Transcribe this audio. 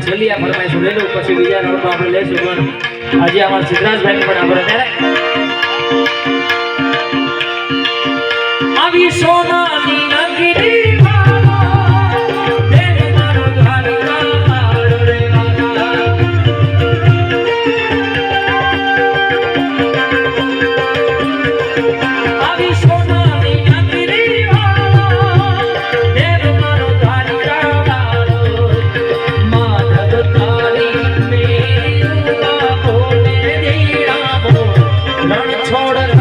છેલ્લી આ ફરમાઈશું લઈ લઉં પછી બીજા નોટમાં આપણે લઈશું પણ આજે અમારા સિદ્ધરાજભાઈને પણ આપણે ત્યારે order.